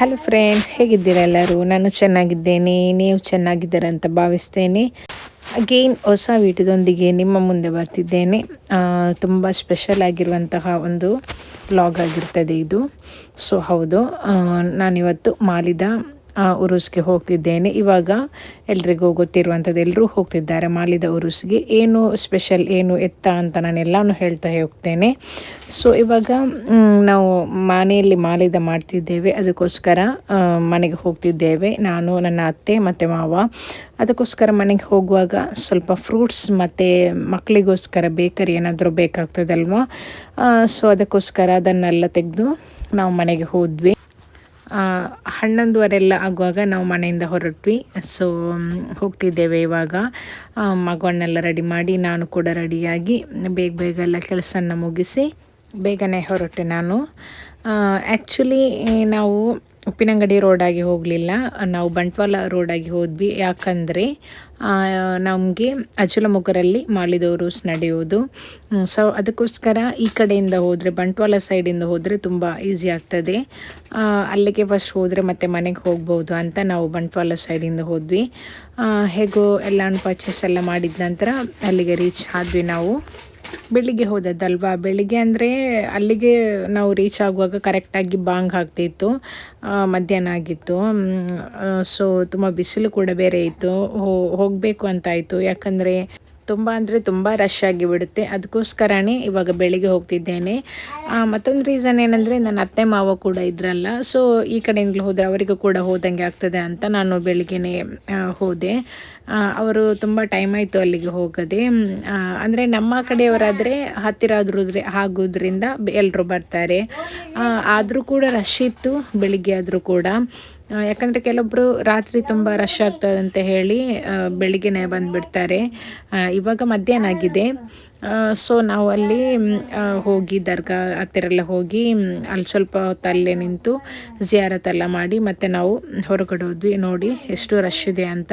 Hello friends ಹೇಗಿದ್ದೀರಾ ಎಲ್ಲರೂ? ನಾನು ಚೆನ್ನಾಗಿದ್ದೇನೆ, ನೀವು ಚೆನ್ನಾಗಿದ್ದೀರಾ ಅಂತ ಭಾವಿಸ್ತೇನೆ. ಅಗೇನ್ ಹೊಸ ವೀಡಿಯೋದೊಂದಿಗೆ ನಿಮ್ಮ ಮುಂದೆ ಬರ್ತಿದ್ದೇನೆ. ತುಂಬ ಸ್ಪೆಷಲ್ ಆಗಿರುವಂತಹ ಒಂದು ವ್ಲಾಗ್ ಆಗಿರ್ತದೆ ಇದು. ಸೊ ಹೌದು. ನಾನಿವತ್ತು ಮಾಲಿದ ಉರುಸ್ಗೆ ಹೋಗ್ತಿದ್ದೇನೆ. ಇವಾಗ ಎಲ್ರಿಗೂ ಗೊತ್ತಿರುವಂಥದ್ದು ಎಲ್ಲರೂ ಹೋಗ್ತಿದ್ದಾರೆ ಮಾಲಿದ ಉರುಸ್ಗೆ. ಏನು ಸ್ಪೆಷಲ್ ಏನು ಎತ್ತ ಅಂತ ನಾನು ಎಲ್ಲನೂ ಹೇಳ್ತಾ ಹೋಗ್ತೇನೆ. ಸೊ ಇವಾಗ ನಾವು ಮನೆಯಲ್ಲಿ ಮಾಲಿದ ಮಾಡ್ತಿದ್ದೇವೆ. ಅದಕ್ಕೋಸ್ಕರ ಮನೆಗೆ ಹೋಗ್ತಿದ್ದೇವೆ. ನಾನು, ನನ್ನ ಅತ್ತೆ ಮತ್ತು ಮಾವ. ಅದಕ್ಕೋಸ್ಕರ ಮನೆಗೆ ಹೋಗುವಾಗ ಸ್ವಲ್ಪ ಫ್ರೂಟ್ಸ್ ಮತ್ತು ಮಕ್ಕಳಿಗೋಸ್ಕರ ಬೇಕರಿ ಏನಾದರೂ ಬೇಕಾಗ್ತದಲ್ವಾ? ಸೊ ಅದಕ್ಕೋಸ್ಕರ ಅದನ್ನೆಲ್ಲ ತೆಗೆದು ನಾವು ಮನೆಗೆ ಹೋದ್ವಿ. ಹನ್ನೊಂದುವರೆಲ್ಲ ಆಗುವಾಗ ನಾವು ಮನೆಯಿಂದ ಹೊರಟ್ವಿ. ಸೊ ಹೋಗ್ತಿದ್ದೇವೆ ಇವಾಗ. ಮಗುವನ್ನೆಲ್ಲ ರೆಡಿ ಮಾಡಿ ನಾನು ಕೂಡ ರೆಡಿಯಾಗಿ ಬೇಗ ಬೇಗ ಎಲ್ಲ ಕೆಲಸನ ಮುಗಿಸಿ ಬೇಗನೆ ಹೊರಟೆ ನಾನು. ಆ್ಯಕ್ಚುಲಿ ನಾವು ಉಪ್ಪಿನಂಗಡಿ ರೋಡಾಗಿ ಹೋಗಲಿಲ್ಲ. ನಾವು ಬಂಟ್ವಾಳ ರೋಡಾಗಿ ಹೋದ್ವಿ. ಯಾಕಂದರೆ ನಮಗೆ ಅಚಲಮುಖರಲ್ಲಿ ಮಾಲಿದವರು ನಡೆಯೋದು. ಸೊ ಅದಕ್ಕೋಸ್ಕರ ಈ ಕಡೆಯಿಂದ ಹೋದರೆ, ಬಂಟ್ವಾಳ ಸೈಡಿಂದ ಹೋದರೆ ತುಂಬ ಈಸಿ ಆಗ್ತದೆ. ಅಲ್ಲಿಗೆ ಫಸ್ಟ್ ಹೋದರೆ ಮತ್ತೆ ಮನೆಗೆ ಹೋಗ್ಬೋದು ಅಂತ ನಾವು ಬಂಟ್ವಾಳ ಸೈಡಿಂದ ಹೋದ್ವಿ. ಹೇಗೋ ಎಲ್ಲ ಪರ್ಚೇಸ್ ಎಲ್ಲ ಮಾಡಿದ ನಂತರ ಅಲ್ಲಿಗೆ ರೀಚ್ ಆದ್ವಿ ನಾವು. ಬೆಳಿಗ್ಗೆ ಹೋದದ್ದಲ್ವಾ? ಬೆಳಿಗ್ಗೆ ಅಂದರೆ ಅಲ್ಲಿಗೆ ನಾವು ರೀಚ್ ಆಗುವಾಗ ಕರೆಕ್ಟಾಗಿ ಬಾಂಗ್ ಆಗ್ತಿತ್ತು. ಮಧ್ಯಾಹ್ನ ಆಗಿತ್ತು. ಸೊ ತುಂಬ ಬಿಸಿಲು ಕೂಡ ಬೇರೆ ಇತ್ತು. ಹೋಗಬೇಕು ಅಂತಾಯಿತು ಯಾಕಂದರೆ ತುಂಬ ಅಂದರೆ ತುಂಬ ರಶ್ ಆಗಿಬಿಡುತ್ತೆ ಅದಕ್ಕೋಸ್ಕರನೇ ಇವಾಗ ಬೆಳಿಗ್ಗೆ ಹೋಗ್ತಿದ್ದೇನೆ. ಮತ್ತೊಂದು ರೀಸನ್ ಏನಂದರೆ ನನ್ನ ಅತ್ತೆ ಮಾವ ಕೂಡ ಇದ್ರಲ್ಲ. ಸೊ ಈ ಕಡೆಯಿಂದಲೂ ಹೋದರೆ ಅವರಿಗೂ ಕೂಡ ಹೋದಂಗೆ ಆಗ್ತದೆ ಅಂತ ನಾನು ಬೆಳಿಗ್ಗೆನೇ ಹೋದೆ. ಅವರು ತುಂಬ ಟೈಮ್ ಆಯಿತು ಅಲ್ಲಿಗೆ ಹೋಗದೆ. ಅಂದರೆ ನಮ್ಮ ಕಡೆಯವರಾದರೆ ಹತ್ತಿರ ಆದ್ರೂ ಆಗೋದ್ರಿಂದ ಎಲ್ಲರೂ ಬರ್ತಾರೆ. ಆದರೂ ಕೂಡ ರಶ್ ಇತ್ತು, ಬೆಳಿಗ್ಗೆ ಆದರೂ ಕೂಡ. ಯಾಕಂದರೆ ಕೆಲವೊಬ್ಬರು ರಾತ್ರಿ ತುಂಬ ರಶ್ ಆಗ್ತದಂತ ಹೇಳಿ ಬೆಳಿಗ್ಗೆನೇ ಬಂದುಬಿಡ್ತಾರೆ. ಇವಾಗ ಮಧ್ಯಾಹ್ನ ಆಗಿದೆ. ಸೊ ನಾವು ಅಲ್ಲಿ ಹೋಗಿ ದರ್ಗಾ ಹತ್ತಿರ ಎಲ್ಲ ಹೋಗಿ ಅಲ್ಲಿ ಸ್ವಲ್ಪ ಹೊತ್ತು ಅಲ್ಲೇ ನಿಂತು ಜಿಯಾರತೆಲ್ಲ ಮಾಡಿ ಮತ್ತೆ ನಾವು ಹೊರಗಡೆ ಹೋದ್ವಿ. ನೋಡಿ, ಎಷ್ಟು ರಶ್ ಇದೆ ಅಂತ.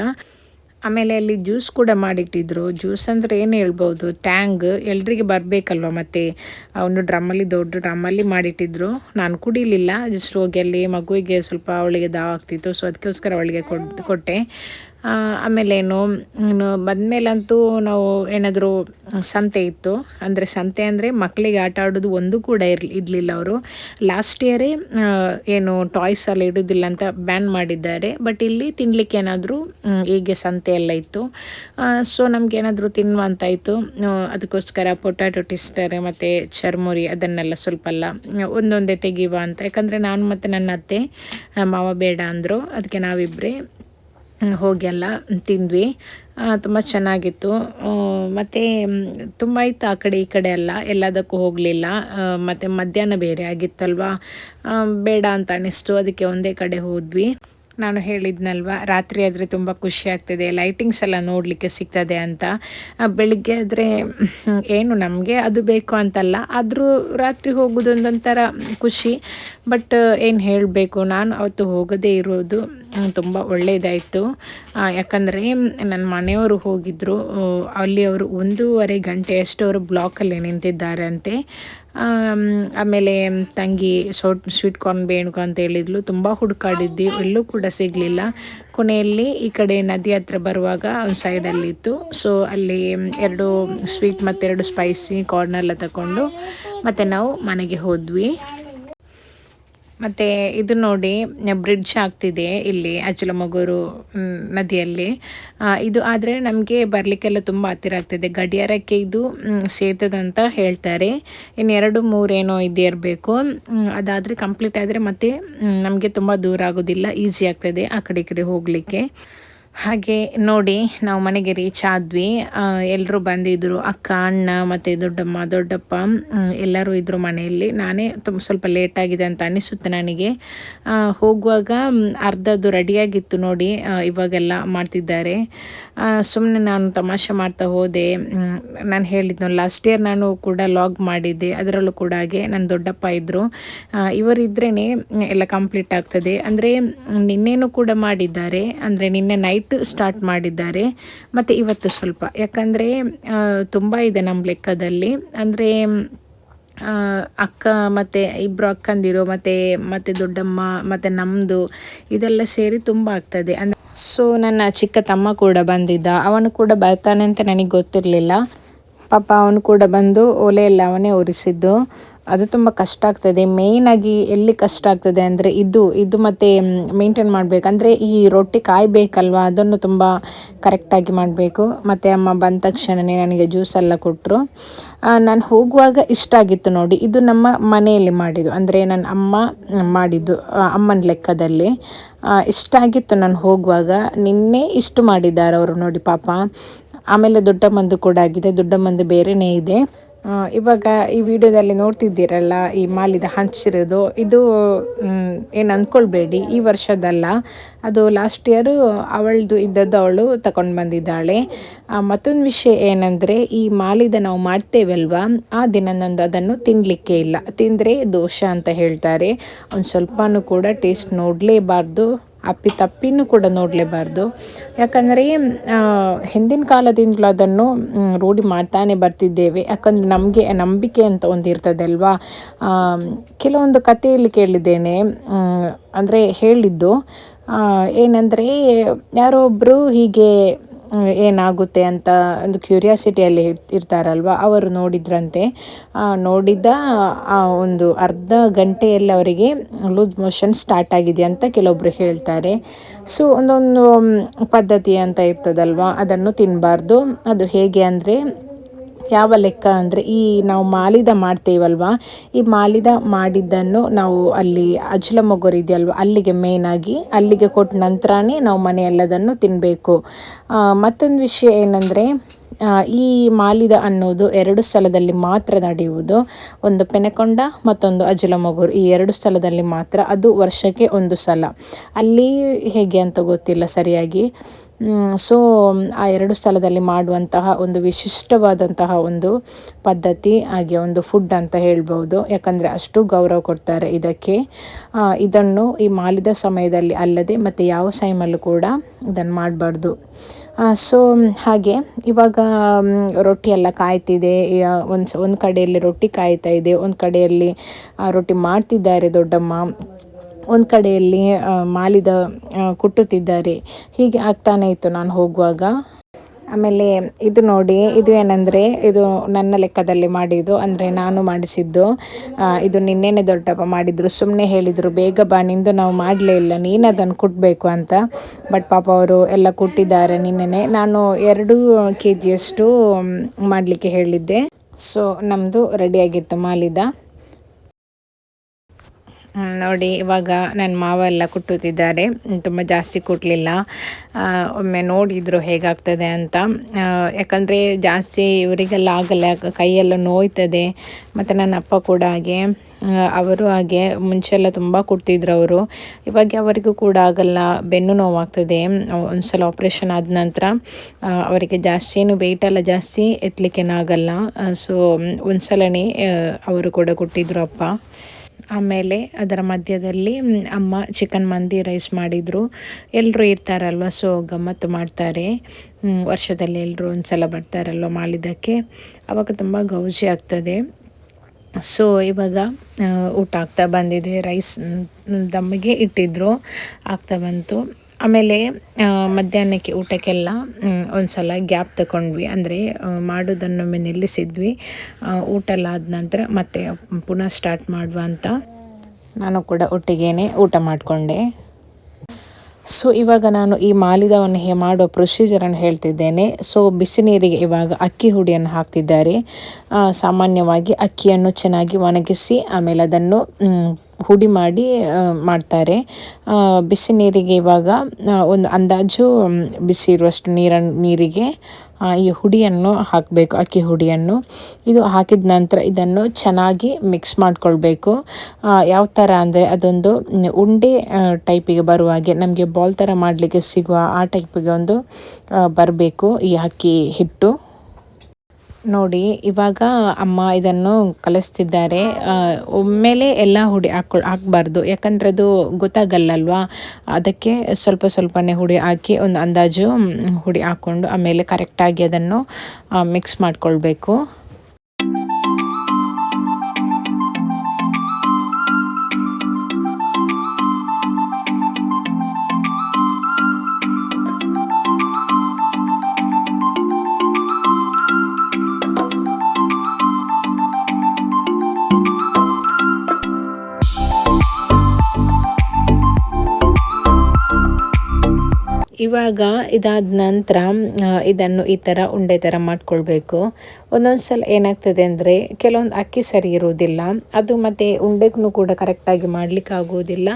ಆಮೇಲೆ ಅಲ್ಲಿ ಜ್ಯೂಸ್ ಕೂಡ ಮಾಡಿಟ್ಟಿದ್ರು. ಜ್ಯೂಸ್ ಅಂದರೆ ಏನು ಹೇಳ್ಬೋದು? ಟ್ಯಾಂಗ್. ಎಲ್ರಿಗೆ ಬರಬೇಕಲ್ವ ಮತ್ತು? ಅವನು ಡ್ರಮ್ಮಲ್ಲಿ ದೊಡ್ಡ ಡ್ರಮ್ಮಲ್ಲಿ ಮಾಡಿಟ್ಟಿದ್ರು. ನಾನು ಕುಡಿಲಿಲ್ಲ. ಜಸ್ಟ್ ಹೋಗಿ ಅಲ್ಲಿ ಮಗುವಿಗೆ ಸ್ವಲ್ಪ ಅವಳಿಗೆ ದಾವ ಆಗ್ತಿತ್ತು. ಸೊ ಅದಕ್ಕೋಸ್ಕರ ಅವಳಿಗೆ ಕೊಟ್ಟೆ. ಆ, ಆಮೇಲೆ ಏನು, ಇನ್ನು ಬಂದಮೇಲಂತೂ ನಾವು ಏನಾದರೂ ಸಂತೆ ಇತ್ತು. ಅಂದರೆ ಸಂತೆ ಅಂದರೆ ಮಕ್ಕಳಿಗೆ ಆಟ ಆಡೋದು ಒಂದು ಕೂಡ ಇರಲಿ, ಇರಲಿಲ್ಲ ಅವರು. ಲಾಸ್ಟ್ ಇಯರೇ ಏನು ಟಾಯ್ಸ್ ಅಲ್ಲಿ ಇಡೋದಿಲ್ಲ ಅಂತ ಬ್ಯಾನ್ ಮಾಡಿದ್ದಾರೆ. ಬಟ್ ಇಲ್ಲಿ ತಿನ್ನಲಿಕ್ಕೆ ಏನಾದರೂ ಹೀಗೆ ಸಂತೆ ಎಲ್ಲ ಇತ್ತು. ಸೊ ನಮಗೇನಾದರೂ ತಿನ್ನುವಂತಾಯಿತು ಅದಕ್ಕೋಸ್ಕರ ಪೊಟ್ಯಾಟೊ ಟಿಸ್ಟರ್ ಮತ್ತು ಚರ್ಮುರಿ ಅದನ್ನೆಲ್ಲ ಸ್ವಲ್ಪ ಎಲ್ಲ ಒಂದೊಂದೇ ತೆಗೀವ ಅಂತ. ಯಾಕಂದರೆ ನಾನು ಮತ್ತು ನನ್ನ ಅತ್ತೆ ಮಾವ ಬೇಡ ಅಂದರು. ಅದಕ್ಕೆ ನಾವಿಬ್ಬರೇ ಹೋಗಿ ಎಲ್ಲ ತಿಂದ್ವಿ. ತುಂಬ ಚೆನ್ನಾಗಿತ್ತು. ಮತ್ತು ತುಂಬ ಇತ್ತು ಆ ಕಡೆ ಈ ಕಡೆ ಎಲ್ಲ. ಎಲ್ಲದಕ್ಕೂ ಹೋಗಲಿಲ್ಲ. ಮತ್ತು ಮಧ್ಯಾಹ್ನ ಬೇರೆ ಆಗಿತ್ತಲ್ವ? ಬೇಡ ಅಂತ ಅನ್ನಿಸ್ತು ಅದಕ್ಕೆ ಒಂದೇ ಕಡೆ ಹೋದ್ವಿ. ನಾನು ಹೇಳಿದ್ನಲ್ವ, ರಾತ್ರಿ ಆದರೆ ತುಂಬ ಖುಷಿ ಆಗ್ತದೆ ಲೈಟಿಂಗ್ಸ್ ಎಲ್ಲ ನೋಡಲಿಕ್ಕೆ ಸಿಗ್ತದೆ ಅಂತ. ಬೆಳಿಗ್ಗೆ ಆದರೆ ಏನು ನಮಗೆ ಅದು ಬೇಕು ಅಂತಲ್ಲ, ಆದರೂ ರಾತ್ರಿ ಹೋಗೋದು ಒಂದೊಂಥರ ಖುಷಿ. ಬಟ್ ಏನು ಹೇಳಬೇಕು, ನಾನು ಅವತ್ತು ಹೋಗದೇ ಇರೋದು ತುಂಬ ಒಳ್ಳೆಯದಾಯಿತು ಯಾಕಂದರೆ ನನ್ನ ಮನೆಯವರು ಹೋಗಿದ್ದರು ಅಲ್ಲಿ ಅವರು ಒಂದೂವರೆ ಗಂಟೆಯಷ್ಟು ಅವರು ಬ್ಲಾಕಲ್ಲಿ ನಿಂತಿದ್ದಾರೆ ಅಂತೆ ಆಮೇಲೆ ತಂಗಿ ಸೋಟ್ ಸ್ವೀಟ್ ಕಾರ್ನ್ ಬೇಣುಕ ಅಂತ ಹೇಳಿದ್ಲು. ತುಂಬ ಹುಡುಕಾಡಿದ್ವಿ. ಎಲ್ಲೂ ಕೂಡ ಸಿಗಲಿಲ್ಲ. ಕೊನೆಯಲ್ಲಿ ಈ ಕಡೆ ನದಿ ಹತ್ರ ಬರುವಾಗ ಸೈಡಲ್ಲಿತ್ತು ಸೊ ಅಲ್ಲಿ ಎರಡು ಸ್ವೀಟ್ ಮತ್ತು ಎರಡು ಸ್ಪೈಸಿ ಕಾರ್ನೆಲ್ಲ ತಗೊಂಡು ಮತ್ತು ನಾವು ಮನೆಗೆ ಹೋದ್ವಿ. ಮತ್ತು ಇದು ನೋಡಿ ಬ್ರಿಡ್ಜ್ ಆಗ್ತಿದೆ ಇಲ್ಲಿ ಅಚಲಮಗೂರು ಮ್, ನದಿಯಲ್ಲಿ. ಇದು ಆದರೆ ನಮಗೆ ಬರಲಿಕ್ಕೆಲ್ಲ ತುಂಬ ಹತ್ತಿರ ಆಗ್ತಿದೆ. ಗಡಿಯಾರಕ್ಕೆ ಇದು ಸೇರ್ತದಂತ ಹೇಳ್ತಾರೆ. ಇನ್ನು ಎರಡು ಮೂರೇನೋ ಇದೇ ಇರಬೇಕು. ಅದಾದರೆ ಕಂಪ್ಲೀಟ್ ಆದರೆ ಮತ್ತೆ ನಮಗೆ ತುಂಬ ದೂರ ಆಗೋದಿಲ್ಲ. ಈಸಿ ಆಗ್ತದೆ ಆ ಕಡೆ ಈ ಕಡೆ ಹೋಗಲಿಕ್ಕೆ. ಹಾಗೆ ನೋಡಿ, ನಾವು ಮನೆಗೆ ರೀಚ್ ಆದ್ವಿ. ಎಲ್ಲರೂ ಬಂದಿದ್ದರು ಅಕ್ಕ, ಅಣ್ಣ, ಮತ್ತು ದೊಡ್ಡಮ್ಮ, ದೊಡ್ಡಪ್ಪ ಎಲ್ಲರೂ ಇದ್ದರು ಮನೆಯಲ್ಲಿ. ನಾನೇ ತುಂಬ ಸ್ವಲ್ಪ ಲೇಟ್ ಆಗಿದೆ ಅಂತ ಅನಿಸುತ್ತೆ ನನಗೆ. ಹೋಗುವಾಗ ಅರ್ಧದ್ದು ರೆಡಿಯಾಗಿತ್ತು ನೋಡಿ ಇವಾಗೆಲ್ಲ ಮಾಡ್ತಿದ್ದಾರೆ. ಸುಮ್ಮನೆ ನಾನು ತಮಾಷೆ ಮಾಡ್ತಾ ಹೋದೆ. ನಾನು ಹೇಳಿದ್ನು ಲಾಸ್ಟ್ ಇಯರ್ ನಾನು ಕೂಡ ಲಾಗ್ ಮಾಡಿದ್ದೆ. ಅದರಲ್ಲೂ ಕೂಡ ಹಾಗೆ ನನ್ನ ದೊಡ್ಡಪ್ಪ ಇದ್ದರು ಇವರಿದ್ರೇ ಎಲ್ಲ ಕಂಪ್ಲೀಟ್ ಆಗ್ತದೆ. ಅಂದರೆ, ನಿನ್ನೆನೂ ಕೂಡ ಮಾಡಿದ್ದಾರೆ. ಅಂದರೆ, ನಿನ್ನೆ ನೈಟ್ ಸ್ಟಾರ್ಟ್ ಮಾಡಿದ್ದಾರೆ. ಮತ್ತು ಇವತ್ತು ಸ್ವಲ್ಪ, ಯಾಕಂದರೆ ತುಂಬ ಇದೆ ನಮ್ಮ ಲೆಕ್ಕದಲ್ಲಿ. ಅಂದರೆ ಅಕ್ಕ ಮತ್ತು ಇಬ್ಬರು ಅಕ್ಕಂದಿರು, ಮತ್ತು ಮತ್ತು ದೊಡ್ಡಮ್ಮ, ಮತ್ತು ನಮ್ಮದು ಇದೆಲ್ಲ ಸೇರಿ ತುಂಬ ಆಗ್ತದೆ ಅಂದರೆ ಸೊ, ನನ್ನ ಚಿಕ್ಕ ತಮ್ಮ ಕೂಡ ಬಂದಿದ್ದ. ಅವನು ಕೂಡ ಬರ್ತಾನೆ ಅಂತ ನನಗೆ ಗೊತ್ತಿರಲಿಲ್ಲ. ಪಾಪ ಅವನು ಕೂಡ ಬಂದು ಒಲೆ ಎಲ್ಲ ಅವನೇ ಉರಿಸಿದ್ದು. ಅದು ತುಂಬ ಕಷ್ಟ ಆಗ್ತದೆ. ಮೇಯ್ನಾಗಿ ಎಲ್ಲಿ ಕಷ್ಟ ಆಗ್ತದೆ ಅಂದರೆ ಇದು ಇದು ಮತ್ತು ಮೇಂಟೈನ್ ಮಾಡಬೇಕಂದ್ರೆ ಈ ರೊಟ್ಟಿ ಕಾಯಬೇಕಲ್ವಾ? ಅದನ್ನು ತುಂಬ ಕರೆಕ್ಟಾಗಿ ಮಾಡಬೇಕು. ಮತ್ತು ಅಮ್ಮ ಬಂದ ತಕ್ಷಣವೇ ನನಗೆ ಜ್ಯೂಸ್ ಎಲ್ಲ ಕೊಟ್ಟರು ನಾನು ಹೋಗುವಾಗ ಇಷ್ಟ ಆಗಿತ್ತು ನೋಡಿ. ಇದು ನಮ್ಮ ಮನೆಯಲ್ಲಿ ಮಾಡಿದ್ದು. ಅಂದರೆ ನನ್ನ ಅಮ್ಮ ಮಾಡಿದ್ದು ಅಮ್ಮನ ಲೆಕ್ಕದಲ್ಲಿ. ಇಷ್ಟ ಆಗಿತ್ತು ನಾನು ಹೋಗುವಾಗ. ನಿನ್ನೆ ಇಷ್ಟು ಮಾಡಿದ್ದಾರೆ ಅವರು ನೋಡಿ ಪಾಪ. ಆಮೇಲೆ ದೊಡ್ಡ ಮಂದು ಕೂಡ ಆಗಿದೆ, ದೊಡ್ಡ ಮಂದು ಬೇರೆನೇ ಇದೆ. ಇವಾಗ ಈ ವಿಡಿಯೋದಲ್ಲಿ ನೋಡ್ತಿದ್ದೀರಲ್ಲ, ಈ ಮಾಲಿದ ಹಂಚಿರೋದು ಇದು ಏನು ಅಂದ್ಕೊಳ್ಬೇಡಿ ಈ ವರ್ಷದಲ್ಲ. ಅದು ಲಾಸ್ಟ್ ಇಯರು ಅವಳದು ಇದ್ದದ್ದು ಅವಳು ತಗೊಂಡು ಬಂದಿದ್ದಾಳೆ. ಮತ್ತೊಂದು ವಿಷಯ ಏನಂದರೆ, ಈ ಮಾಲಿದ ನಾವು ಮಾಡ್ತೇವಲ್ವಾ, ಆ ದಿನ ನಂದು ಅದನ್ನು ತಿನ್ನಲಿಕ್ಕೆ ಇಲ್ಲ. ತಿಂದರೆ ದೋಷ ಅಂತ ಹೇಳ್ತಾರೆ. ಒಂದು ಸ್ವಲ್ಪನೂ ಕೂಡ ಟೇಸ್ಟ್ ನೋಡಲೇಬಾರ್ದು. ಅಪ್ಪಿ ತಪ್ಪಿನೂ ಕೂಡ ನೋಡಲೇಬಾರ್ದು. ಯಾಕಂದರೆ ಹಿಂದಿನ ಕಾಲದಿಂದಲೂ ಅದನ್ನು ರೂಢಿ ಮಾಡ್ತಾನೆ ಬರ್ತಿದ್ದೇವೆ. ಯಾಕಂದರೆ ನಮಗೆ ನಂಬಿಕೆ ಅಂತ ಒಂದು ಇರ್ತದೆ ಅಲ್ವಾ ಕೆಲವೊಂದು ಕಥೆಯಲ್ಲಿ ಕೇಳಿದ್ದೇನೆ. ಅಂದರೆ ಹೇಳಿದ್ದು ಏನಂದರೆ, ಯಾರೋ ಒಬ್ಬರು ಹೀಗೆ ಏನಾಗುತ್ತೆ ಅಂತ ಒಂದು ಕ್ಯೂರಿಯಾಸಿಟಿಯಲ್ಲಿ ಇರ್ತಾರಲ್ವ, ಅವರು ನೋಡಿದ್ರಂತೆ. ನೋಡಿದ, ಆ, ಒಂದು ಅರ್ಧ ಗಂಟೆಯಲ್ಲಿ ಅವರಿಗೆ ಲೂಸ್ ಮೋಷನ್ ಸ್ಟಾರ್ಟ್ ಆಗಿದೆ ಅಂತ ಕೆಲವೊಬ್ರು ಹೇಳ್ತಾರೆ. ಸೊ, ಒಂದೊಂದು ಪದ್ಧತಿ ಅಂತ ಇರ್ತದಲ್ವ, ಅದನ್ನು ತಿನ್ನಬಾರ್ದು ಅದು ಹೇಗೆ ಅಂದರೆ ಯಾವ ಲೆಕ್ಕ ಅಂದರೆ ಈ ನಾವು ಮಾಲಿದ ಮಾಡ್ತೇವಲ್ವ? ಈ ಮಾಲಿದ ಮಾಡಿದ್ದನ್ನು ನಾವು ಅಲ್ಲಿ ಅಜ್ಲ ಮೊಗರು ಇದೆಯಲ್ವ? ಅಲ್ಲಿಗೆ ಮೇಯ್ನಾಗಿ ಅಲ್ಲಿಗೆ ಕೊಟ್ಟ ನಂತರನೇ ನಾವು ಮನೆಯಲ್ಲದನ್ನು ತಿನ್ನಬೇಕು ಮತ್ತೊಂದು ವಿಷಯ ಏನಂದರೆ ಈ ಮಾಲಿದ ಅನ್ನೋದು ಎರಡು ಸ್ಥಳದಲ್ಲಿ ಮಾತ್ರ ನಡೆಯುವುದು. ಒಂದು ಪೆನಕೊಂಡ, ಮತ್ತೊಂದು ಅಜಲಮೊಗರು ಈ ಎರಡು ಸ್ಥಳದಲ್ಲಿ ಮಾತ್ರ ಅದು ವರ್ಷಕ್ಕೆ ಒಂದು ಸಲ. ಅಲ್ಲಿ ಹೇಗೆ ಅಂತ ಗೊತ್ತಿಲ್ಲ ಸರಿಯಾಗಿ. ಸೊ ಆ ಎರಡು ಸ್ಥಳದಲ್ಲಿ ಮಾಡುವಂತಹ ಒಂದು ವಿಶಿಷ್ಟವಾದಂತಹ ಒಂದು ಪದ್ಧತಿ ಹಾಗೆ ಒಂದು ಫುಡ್ ಅಂತ ಹೇಳ್ಬೋದು. ಯಾಕಂದರೆ ಅಷ್ಟು ಗೌರವ ಕೊಡ್ತಾರೆ ಇದಕ್ಕೆ. ಇದನ್ನು ಈ ಮಾಲಿದ ಸಮಯದಲ್ಲಿ ಅಲ್ಲದೆ ಮತ್ತು ಯಾವ ಸೈಮಲ್ಲೂ ಕೂಡ ಇದನ್ನು ಮಾಡಬಾರ್ದು. ಸೊ ಹಾಗೆ ಇವಾಗ ರೊಟ್ಟಿ ಎಲ್ಲ ಕಾಯ್ತಿದೆ. ಒಂದು ಒಂದು ಕಡೆಯಲ್ಲಿ ರೊಟ್ಟಿ ಕಾಯ್ತಾ ಇದೆ. ಒಂದು ಕಡೆಯಲ್ಲಿ ರೊಟ್ಟಿ ಮಾಡ್ತಿದ್ದಾರೆ ದೊಡ್ಡಮ್ಮ. ಒಂದು ಕಡೆಯಲ್ಲಿ ಮಾಲಿದ ಕುಟ್ಟುತ್ತಿದ್ದಾರೆ. ಹೀಗೆ ಆಗ್ತಾನೆ ಇತ್ತು ನಾನು ಹೋಗುವಾಗ. ಆಮೇಲೆ ಇದು ನೋಡಿ, ಇದು ಏನಂದರೆ, ಇದು ನನ್ನ ಲೆಕ್ಕದಲ್ಲಿ ಮಾಡಿದ್ದು. ಅಂದರೆ ನಾನು ಮಾಡಿಸಿದ್ದು. ಇದು ನಿನ್ನೆನೆ ದೊಡ್ಡಪ್ಪ ಮಾಡಿದ್ರು. ಸುಮ್ಮನೆ ಹೇಳಿದರು, ಬೇಗ ಬಾ, ನಿಂದು ನಾವು ಮಾಡಲೇ ಇಲ್ಲ, ನೀನು ಅದನ್ನು ಕುಟ್ಟಬೇಕು ಅಂತ. ಬಟ್ ಪಾಪ ಅವರು ಎಲ್ಲ ಕೊಟ್ಟಿದ್ದಾರೆ ನಿನ್ನೆ ನಾನು ಎರಡು ಕೆ ಜಿಯಷ್ಟು ಮಾಡಲಿಕ್ಕೆ ಹೇಳಿದ್ದೆ. ಸೊ ನಮ್ಮದು ರೆಡಿಯಾಗಿತ್ತು ಮಾಲಿದ. ನೋಡಿ, ಇವಾಗ ನನ್ನ ಮಾವ ಎಲ್ಲ ಕುಟ್ಟುತ್ತಿದ್ದಾರೆ. ತುಂಬ ಜಾಸ್ತಿ ಕುಟ್ಟಲಿಲ್ಲ ಒಮ್ಮೆ ನೋಡಿದ್ರು ಹೇಗಾಗ್ತದೆ ಅಂತ. ಯಾಕಂದರೆ ಜಾಸ್ತಿ ಇವರಿಗೆಲ್ಲ ಆಗಲ್ಲ, ಕೈಯೆಲ್ಲ ನೋಯ್ತದೆ. ಮತ್ತು ನನ್ನ ಅಪ್ಪ ಕೂಡ ಹಾಗೆ. ಅವರು ಹಾಗೆ ಮುಂಚೆಲ್ಲ ತುಂಬ ಕುಡ್ತಿದ್ರು ಅವರು. ಇವಾಗ ಅವರಿಗೂ ಕೂಡ ಆಗಲ್ಲ, ಬೆನ್ನು ನೋವಾಗ್ತದೆ. ಒಂದು ಸಲ ಆಪ್ರೇಷನ್ ಆದ ನಂತರ ಅವರಿಗೆ ಜಾಸ್ತಿ ಏನು ವೆಯ್ಟ್ ಎಲ್ಲ ಜಾಸ್ತಿ ಎತ್ತಲಿಕ್ಕೇನಾಗಲ್ಲ ಸೊ ಒಂದು ಸಲನೇ ಅವರು ಕೂಡ ಕೊಟ್ಟಿದ್ರು ಅಪ್ಪ. ಆಮೇಲೆ ಅದರ ಮಧ್ಯದಲ್ಲಿ ಅಮ್ಮ ಚಿಕನ್ ಮಂದಿ ರೈಸ್ ಮಾಡಿದರು. ಎಲ್ಲರೂ ಇರ್ತಾರಲ್ವ ಸೊ ಗಮ್ಮತ್ತು ಮಾಡ್ತಾರೆ. ವರ್ಷದಲ್ಲಿ ಎಲ್ಲರೂ ಒಂದು ಸಲ ಬರ್ತಾರಲ್ವ ಮಾಡಿದ್ದಕ್ಕೆ ಆವಾಗ ತುಂಬ ಗೌಜಿ ಆಗ್ತದೆ. ಸೊ ಇವಾಗ ಊಟ ಆಗ್ತಾ ಬಂದಿದೆ. ರೈಸ್ ದಮ್ಮಿಗೆ ಇಟ್ಟಿದ್ರು. ಆಗ್ತಾ ಬಂತು. ಆಮೇಲೆ ಮಧ್ಯಾಹ್ನಕ್ಕೆ ಊಟಕ್ಕೆಲ್ಲ ಒಂದು ಸಲ ಗ್ಯಾಪ್ ತಗೊಂಡ್ವಿ ಅಂದರೆ ಮಾಡೋದನ್ನೊಮ್ಮೆ ನಿಲ್ಲಿಸಿದ್ವಿ. ಊಟ ಎಲ್ಲ ಆದ ನಂತರ ಮತ್ತೆ ಪುನಃ ಸ್ಟಾರ್ಟ್ ಮಾಡುವ ಅಂತ ನಾನು ಕೂಡ ಒಟ್ಟಿಗೇನೆ ಊಟ ಮಾಡಿಕೊಂಡೆ. ಸೊ ಇವಾಗ ನಾನು ಈ ಮಾಲಿದವನ್ನು ಹೇ, ಮಾಡೋ ಪ್ರೊಸೀಜರನ್ನು ಹೇಳ್ತಿದ್ದೇನೆ. ಸೊ ಬಿಸಿ ನೀರಿಗೆ ಇವಾಗ ಅಕ್ಕಿ ಹುಡಿಯನ್ನು ಹಾಕ್ತಿದ್ದಾರೆ. ಸಾಮಾನ್ಯವಾಗಿ ಅಕ್ಕಿಯನ್ನು ಚೆನ್ನಾಗಿ ಒಣಗಿಸಿ, ಆಮೇಲೆ ಅದನ್ನು ಹುಡಿ ಮಾಡಿ ಮಾಡ್ತಾರೆ. ಬಿಸಿ ನೀರಿಗೆ ಇವಾಗ ಒಂದು ಅಂದಾಜು ಬಿಸಿ ಇರುವಷ್ಟು ನೀರನ್ನು ನೀರಿಗೆ ಈ ಹುಡಿಯನ್ನು ಹಾಕಬೇಕು, ಅಕ್ಕಿ ಹುಡಿಯನ್ನು. ಇದು ಹಾಕಿದ ನಂತರ ಇದನ್ನು ಚೆನ್ನಾಗಿ ಮಿಕ್ಸ್ ಮಾಡಿಕೊಳ್ಬೇಕು. ಯಾವ ಥರ ಅಂದರೆ ಅದೊಂದು ಉಂಡೆ ಟೈಪಿಗೆ ಬರುವ ಹಾಗೆ ನಮಗೆ ಬಾಲ್ ಥರ ಮಾಡಲಿಕ್ಕೆ ಸಿಗುವ ಆ ಟೈಪಿಗೆ ಒಂದು ಬರಬೇಕು ಈ ಅಕ್ಕಿ ಹಿಟ್ಟು. ನೋಡಿ, ಇವಾಗ ಅಮ್ಮ ಇದನ್ನು ಕಲಿಸ್ತಿದ್ದಾರೆ. ಒಮ್ಮೆಲೆ ಎಲ್ಲ ಹುಡಿ ಹಾಕ್ ಹಾಕ್ಬಾರ್ದು. ಯಾಕಂದರೆ ಅದು ಗೊತ್ತಾಗಲ್ಲಲ್ವಾ? ಅದಕ್ಕೆ ಸ್ವಲ್ಪ ಸ್ವಲ್ಪನೇ ಹುಡಿ ಹಾಕಿ ಒಂದು ಅಂದಾಜು ಹುಡಿ ಹಾಕ್ಕೊಂಡು ಆಮೇಲೆ ಕರೆಕ್ಟಾಗಿ ಅದನ್ನು ಮಿಕ್ಸ್ ಮಾಡ್ಕೊಳ್ಬೇಕು. ಇವಾಗ ಇದಾದ ನಂತರ ಇದನ್ನು ಈ ಥರ ಉಂಡೆ ಥರ ಮಾಡ್ಕೊಳ್ಬೇಕು. ಒಂದೊಂದು ಸಲ ಏನಾಗ್ತದೆ ಅಂದರೆ ಕೆಲವೊಂದು ಅಕ್ಕಿ ಸರಿ ಇರುವುದಿಲ್ಲ. ಅದು ಮತ್ತು ಉಂಡೆಗೂ ಕೂಡ ಕರೆಕ್ಟಾಗಿ ಮಾಡಲಿಕ್ಕೆ ಆಗುವುದಿಲ್ಲ.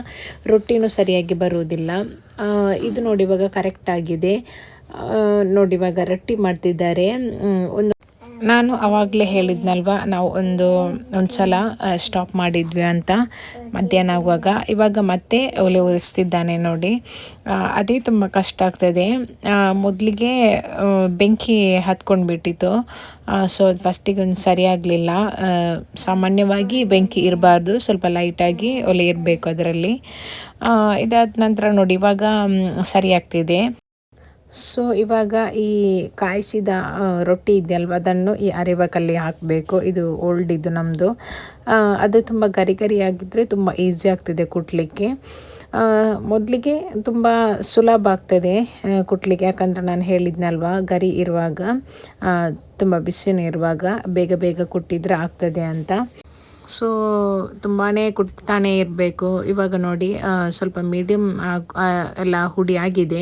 ರೊಟ್ಟಿನೂ ಸರಿಯಾಗಿ ಬರುವುದಿಲ್ಲ. ಇದು ನೋಡಿ ಇವಾಗ ಕರೆಕ್ಟಾಗಿದೆ. ನೋಡಿ ಇವಾಗ ರೊಟ್ಟಿ ಮಾಡ್ತಿದ್ದಾರೆ. ಒಂದು ನಾನು ಆವಾಗಲೇ ಹೇಳಿದ್ನಲ್ವ, ನಾವು ಒಂದು ಒಂದು ಸಲ ಸ್ಟಾಪ್ ಮಾಡಿದ್ವಿ ಅಂತ ಮಧ್ಯಾಹ್ನ ಆಗುವಾಗ. ಇವಾಗ ಮತ್ತೆ ಒಲೆ ಉರಿಸ್ತಿದ್ದಾನೆ ನೋಡಿ. ಅದೇ ತುಂಬ ಕಷ್ಟ ಆಗ್ತದೆ. ಮೊದಲಿಗೆ ಬೆಂಕಿ ಹತ್ಕೊಂಡು ಬಿಟ್ಟಿತ್ತು ಸೊ ಫಸ್ಟಿಗೆ ಒಂದು ಸರಿಯಾಗಲಿಲ್ಲ ಸಾಮಾನ್ಯವಾಗಿ ಬೆಂಕಿ ಇರಬಾರ್ದು, ಸ್ವಲ್ಪ ಲೈಟಾಗಿ ಒಲೆ ಇರಬೇಕು ಅದರಲ್ಲಿ. ಇದಾದ ನಂತರ ನೋಡಿ, ಇವಾಗ ಸರಿಯಾಗ್ತಿದೆ ಸೊ ಇವಾಗ ಈ ಕಾಯಿಸಿದ ರೊಟ್ಟಿ ಇದೆಯಲ್ವ? ಅದನ್ನು ಈ ಅರಿವಕಲ್ಲಿ ಹಾಕಬೇಕು. ಇದು ಓಲ್ಡ್ ಇದು ನಮ್ಮದು ಅದು ತುಂಬ ಗರಿ ಗರಿ ಆಗಿದ್ದರೆ ತುಂಬ ಈಸಿ ಆಗ್ತದೆ ಕುಟ್ಲಿಕ್ಕೆ. ಮೊದಲಿಗೆ ತುಂಬ ಸುಲಭ ಆಗ್ತದೆ ಕುಟ್ಲಿಕ್ಕೆ. ಯಾಕಂದರೆ ನಾನು ಹೇಳಿದ್ನಲ್ವ, ಗರಿ ಇರುವಾಗ ತುಂಬ ಬಿಸಿನೂ ಇರುವಾಗ ಬೇಗ ಬೇಗ ಕುಟ್ಟಿದ್ರೆ ಆಗ್ತದೆ ಅಂತ. ಸೊ ತುಂಬಾ ಕುಟ್ತಾನೆ ಇರಬೇಕು. ಇವಾಗ ನೋಡಿ ಸ್ವಲ್ಪ ಮೀಡಿಯಮ್ ಎಲ್ಲ ಹುಡಿ ಆಗಿದೆ.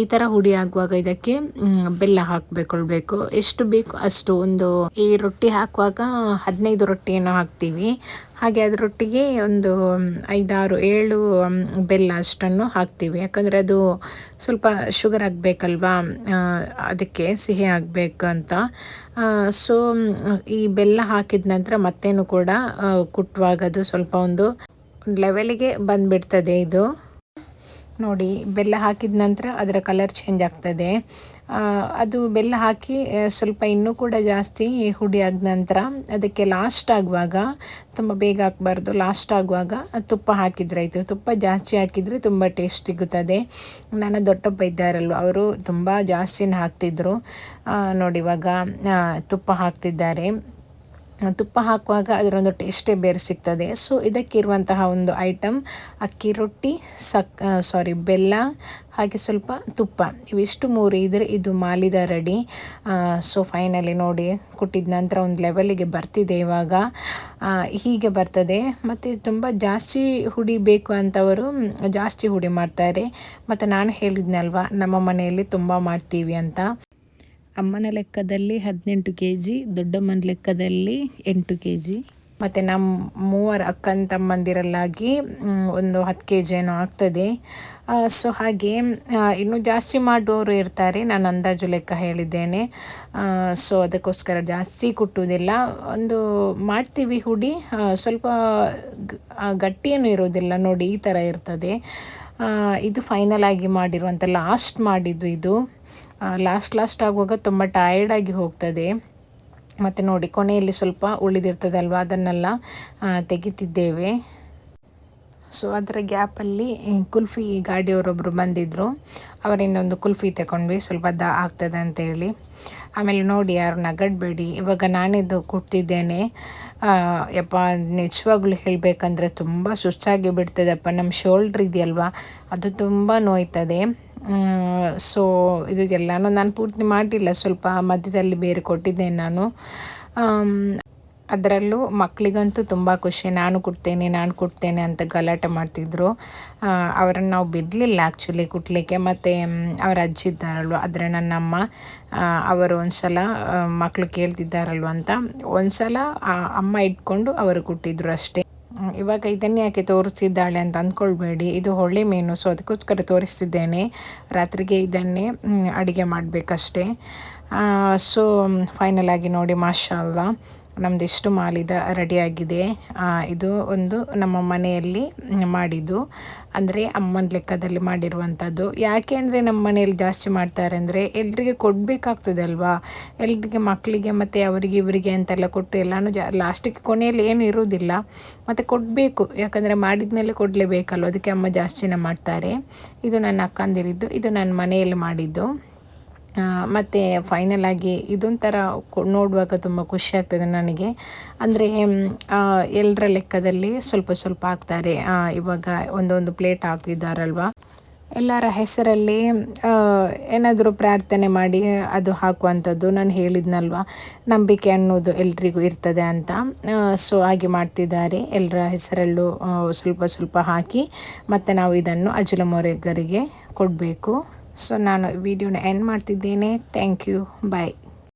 ಈ ಥರ ಹುಡಿ ಆಗುವಾಗ ಇದಕ್ಕೆ ಬೆಲ್ಲ ಹಾಕ್ಬೇಕೊಳ್ಬೇಕು. ಎಷ್ಟು ಬೇಕು ಅಷ್ಟು. ಒಂದು, ಈ ರೊಟ್ಟಿ ಹಾಕುವಾಗ ಹದಿನೈದು ರೊಟ್ಟಿಯನ್ನು ಹಾಕ್ತೀವಿ. ಹಾಗೆ ಅದರೊಟ್ಟಿಗೆ ಒಂದು ಐದಾರು, ಏಳು ಬೆಲ್ಲ ಅಷ್ಟನ್ನು ಹಾಕ್ತೀವಿ. ಯಾಕಂದರೆ ಅದು ಸ್ವಲ್ಪ ಶುಗರ್ ಆಗಬೇಕಲ್ವಾ? ಅದಕ್ಕೆ ಸಿಹಿ ಆಗಬೇಕು ಅಂತ ಸೊ ಈ ಬೆಲ್ಲ ಹಾಕಿದ ನಂತರ ಮತ್ತೇನು ಕೂಡ ಕುಟ್ಟುವಾಗ ಅದು ಸ್ವಲ್ಪ ಒಂದು ಲೆವೆಲಿಗೆ ಬಂದುಬಿಡ್ತದೆ ಇದು. ನೋಡಿ, ಬೆಲ್ಲ ಹಾಕಿದ ನಂತರ ಅದರ ಕಲರ್ ಚೇಂಜ್ ಆಗ್ತದೆ. ಅದು ಬೆಲ್ಲ ಹಾಕಿ ಸ್ವಲ್ಪ ಇನ್ನೂ ಕೂಡ ಜಾಸ್ತಿ ಹುಡಿ ಆದ ನಂತರ ಅದಕ್ಕೆ ಲಾಸ್ಟ್ ಆಗುವಾಗ, ತುಂಬ ಬೇಗ ಹಾಕಬಾರ್ದು ಲಾಸ್ಟ್ ಆಗುವಾಗ ತುಪ್ಪ ಹಾಕಿದ್ರೆ ಆಯಿತು. ತುಪ್ಪ ಜಾಸ್ತಿ ಹಾಕಿದರೆ ತುಂಬ ಟೇಸ್ಟ್ ಸಿಗುತ್ತದೆ. ನನ್ನ ದೊಡ್ಡಪ್ಪ ಇದ್ದಾರಲ್ವ, ಅವರು ತುಂಬ ಜಾಸ್ತಿನ ಹಾಕ್ತಿದ್ರು. ನೋಡಿವಾಗ ತುಪ್ಪ ಹಾಕ್ತಿದ್ದಾರೆ. ತುಪ್ಪ ಹಾಕುವಾಗ ಅದರೊಂದು ಟೇಸ್ಟೇ ಬೇರೆ ಸಿಗ್ತದೆ. ಸೊ ಇದಕ್ಕಿರುವಂತಹ ಒಂದು ಐಟಮ್ ಅಕ್ಕಿ ರೊಟ್ಟಿ, ಸಕ್ ಸಾರಿ ಬೆಲ್ಲ, ಹಾಗೆ ಸ್ವಲ್ಪ ತುಪ್ಪ. ಇವಿಷ್ಟು ಮೂರು ಇದ್ದರೆ ಇದು ಮಾಲಿದ ರೆಡಿ. ಸೊ ಫೈನಲಿ ನೋಡಿ, ಕುಟ್ಟಿದ ನಂತರ ಒಂದು ಲೆವೆಲಿಗೆ ಬರ್ತಿದೆ ಇವಾಗ. ಹೀಗೆ ಬರ್ತದೆ. ಮತ್ತು ತುಂಬ ಜಾಸ್ತಿ ಹುಡಿ ಬೇಕು ಅಂತವರು, ಜಾಸ್ತಿ ಹುಡಿ ಮಾಡ್ತಾರೆ. ಮತ್ತು ನಾನು ಹೇಳಿದ್ನಲ್ವ, ನಮ್ಮ ಮನೆಯಲ್ಲಿ ತುಂಬ ಮಾಡ್ತೀವಿ ಅಂತ. ಅಮ್ಮನ ಲೆಕ್ಕದಲ್ಲಿ ಹದಿನೆಂಟು ಕೆ ಜಿ ದೊಡ್ಡಮ್ಮನ ಲೆಕ್ಕದಲ್ಲಿ ಎಂಟು ಕೆ ಜಿ ಮತ್ತು ನಮ್ಮ ಮೂವರು ಅಕ್ಕನ ತಮ್ಮಂದಿರಲ್ಲಾಗಿ ಒಂದು ಹತ್ತು ಕೆ ಜಿ ಏನೋ ಆಗ್ತದೆ. ಸೊ ಹಾಗೆ ಇನ್ನೂ ಜಾಸ್ತಿ ಮಾಡುವವರು ಇರ್ತಾರೆ, ನಾನು ಅಂದಾಜು ಲೆಕ್ಕ ಹೇಳಿದ್ದೇನೆ. ಸೊ ಅದಕ್ಕೋಸ್ಕರ ಜಾಸ್ತಿ ಕುಟ್ಟುವುದಿಲ್ಲ. ಒಂದು ಮಾಡ್ತೀವಿ ಹುಡಿ ಸ್ವಲ್ಪ ಗಟ್ಟಿಯೇನು ಇರೋದಿಲ್ಲ, ನೋಡಿ ಈ ಥರ ಇರ್ತದೆ. ಇದು ಫೈನಲ್ ಆಗಿ ಮಾಡಿರುವಂಥ ಲಾಸ್ಟ್ ಮಾಡಿದ್ದು ಇದು. ಲಾಸ್ಟ್ ಲಾಸ್ಟ್ ಆಗುವಾಗ ತುಂಬ ಟಯರ್ಡಾಗಿ ಹೋಗ್ತದೆ. ಮತ್ತು ನೋಡಿ, ಕೊನೆಯಲ್ಲಿ ಸ್ವಲ್ಪ ಉಳಿದಿರ್ತದಲ್ವ? ಅದನ್ನೆಲ್ಲ ತೆಗಿತಿದ್ದೇವೆ. ಸೊ ಅದರ ಗ್ಯಾಪಲ್ಲಿ ಕುಲ್ಫಿ ಗಾಡಿಯವರೊಬ್ಬರು ಬಂದಿದ್ದರು ಅವರಿಂದ ಒಂದು ಕುಲ್ಫಿ ತಗೊಂಡ್ವಿ. ಸ್ವಲ್ಪ ದ ಆಗ್ತದೆ ಅಂತೇಳಿ ಆಮೇಲೆ ನೋಡಿ, ಯಾರು ನಗಡಬೇಡಿ. ಇವಾಗ ನಾನಿದ್ದು ಕೊಡ್ತಿದ್ದೇನೆ. ಯಪ್ಪ, ನಿಜವಾಗ್ಲೂ ಹೇಳಬೇಕಂದ್ರೆ ತುಂಬ ಸುಸ್ತಾಗಿ ಬಿಡ್ತದಪ್ಪ ನಮ್ಮ ಶೋಲ್ಡ್ರ್ ಇದೆಯಲ್ವಾ? ಅದು ತುಂಬ ನೋಯ್ತದೆ. ಸೊ ಇದು ಎಲ್ಲನೂ ನಾನು ಪೂರ್ತಿ ಮಾಡಿಲ್ಲ ಸ್ವಲ್ಪ ಮಧ್ಯದಲ್ಲಿ ಬೇರೆ ಕೊಟ್ಟಿದ್ದೇನೆ ನಾನು. ಅದರಲ್ಲೂ ಮಕ್ಕಳಿಗಂತೂ ತುಂಬ ಖುಷಿ. ನಾನು ಕೊಡ್ತೇನೆ ನಾನು ಕೊಡ್ತೇನೆ ಅಂತ ಗಲಾಟೆ ಮಾಡ್ತಿದ್ರು. ಅವರನ್ನು ನಾವು ಬಿಡಲಿಲ್ಲ ಆ್ಯಕ್ಚುಲಿ ಕುಟ್ಲಿಕ್ಕೆ. ಮತ್ತು ಅವರ ಅಜ್ಜಿ ಇದ್ದಾರಲ್ವ? ಆದರೆ ನನ್ನಮ್ಮ ಅವರು ಒಂದು ಸಲ ಮಕ್ಕಳು ಕೇಳ್ತಿದ್ದಾರಲ್ವ ಅಂತ ಒಂದು ಸಲ ಅಮ್ಮ ಇಟ್ಕೊಂಡು ಅವರು ಕುಟ್ಟಿದ್ರು ಅಷ್ಟೇ. ಇವಾಗ ಇದನ್ನೇ ಯಾಕೆ ತೋರಿಸಿದ್ದಾಳೆ ಅಂತ ಅಂದ್ಕೊಳ್ಬೇಡಿ. ಇದು ಹೊಳ್ಳಿ ಮೀನು, ಸೊ ಅದಕ್ಕೋಸ್ಕರ ತೋರಿಸ್ತಿದ್ದೇನೆ. ರಾತ್ರಿಗೆ ಇದನ್ನೇ ಅಡುಗೆ ಮಾಡಬೇಕಷ್ಟೇ. ಸೊ ಫೈನಲ್ ಆಗಿ ನೋಡಿ ಮಾಷಲ್ಲ ನಮ್ದು ಎಷ್ಟು ಮಾಲಿದ ರೆಡಿಯಾಗಿದೆ. ಇದು ಒಂದು ನಮ್ಮ ಮನೆಯಲ್ಲಿ ಮಾಡಿದ್ದು. ಅಂದರೆ ಅಮ್ಮನ ಲೆಕ್ಕದಲ್ಲಿ ಮಾಡಿರುವಂಥದ್ದು ಯಾಕೆ ಅಂದರೆ ನಮ್ಮ ಮನೆಯಲ್ಲಿ ಜಾಸ್ತಿ ಮಾಡ್ತಾರೆ ಅಂದರೆ ಎಲ್ರಿಗೆ ಕೊಡಬೇಕಾಗ್ತದಲ್ವಾ ಎಲ್ರಿಗೆ ಮಕ್ಕಳಿಗೆ ಮತ್ತು ಅವರಿಗೆ ಇವರಿಗೆ ಅಂತೆಲ್ಲ ಕೊಟ್ಟು ಎಲ್ಲನೂ ಜಾ ಲಾಸ್ಟಿಗೆ ಕೊನೆಯಲ್ಲಿ ಏನು ಇರುವುದಿಲ್ಲ. ಮತ್ತು ಕೊಡಬೇಕು. ಯಾಕಂದರೆ ಮಾಡಿದ ಮೇಲೆ ಕೊಡಲೇಬೇಕಲ್ವ? ಅದಕ್ಕೆ ಅಮ್ಮ ಜಾಸ್ತಿನ ಮಾಡ್ತಾರೆ. ಇದು ನನ್ನ ಅಕ್ಕಂದಿರಿದ್ದು. ಇದು ನನ್ನ ಮನೆಯಲ್ಲಿ ಮಾಡಿದ್ದು. ಮತ್ತು ಫೈನಲಾಗಿ ಇದೊಂಥರ ನೋಡುವಾಗ ತುಂಬ ಖುಷಿ ಆಗ್ತದೆ ನನಗೆ. ಅಂದರೆ ಎಲ್ಲರ ಲೆಕ್ಕದಲ್ಲಿ ಸ್ವಲ್ಪ ಸ್ವಲ್ಪ ಹಾಕ್ತಾರೆ ಇವಾಗ ಒಂದೊಂದು ಪ್ಲೇಟ್ ಹಾಕ್ತಿದ್ದಾರಲ್ವ? ಎಲ್ಲರ ಹೆಸರಲ್ಲಿ ಏನಾದರೂ ಪ್ರಾರ್ಥನೆ ಮಾಡಿ ಅದು ಹಾಕುವಂಥದ್ದು ನಾನು ಹೇಳಿದ್ನಲ್ವ? ನಂಬಿಕೆ ಅನ್ನೋದು ಎಲ್ರಿಗೂ ಇರ್ತದೆ ಅಂತ. ಸೊ ಹಾಗೆ ಮಾಡ್ತಿದ್ದಾರೆ. ಎಲ್ಲರ ಹೆಸರಲ್ಲೂ ಸ್ವಲ್ಪ ಸ್ವಲ್ಪ ಹಾಕಿ ಮತ್ತು ನಾವು ಇದನ್ನು ಅಜಲ ಮೊರೆಗರಿಗೆ ಕೊಡಬೇಕು. ಸೊ ನಾನು ವಿಡಿಯೋನ ಎಂಡ್ ಮಾಡ್ತಿದ್ದೇನೆ. Thank you bye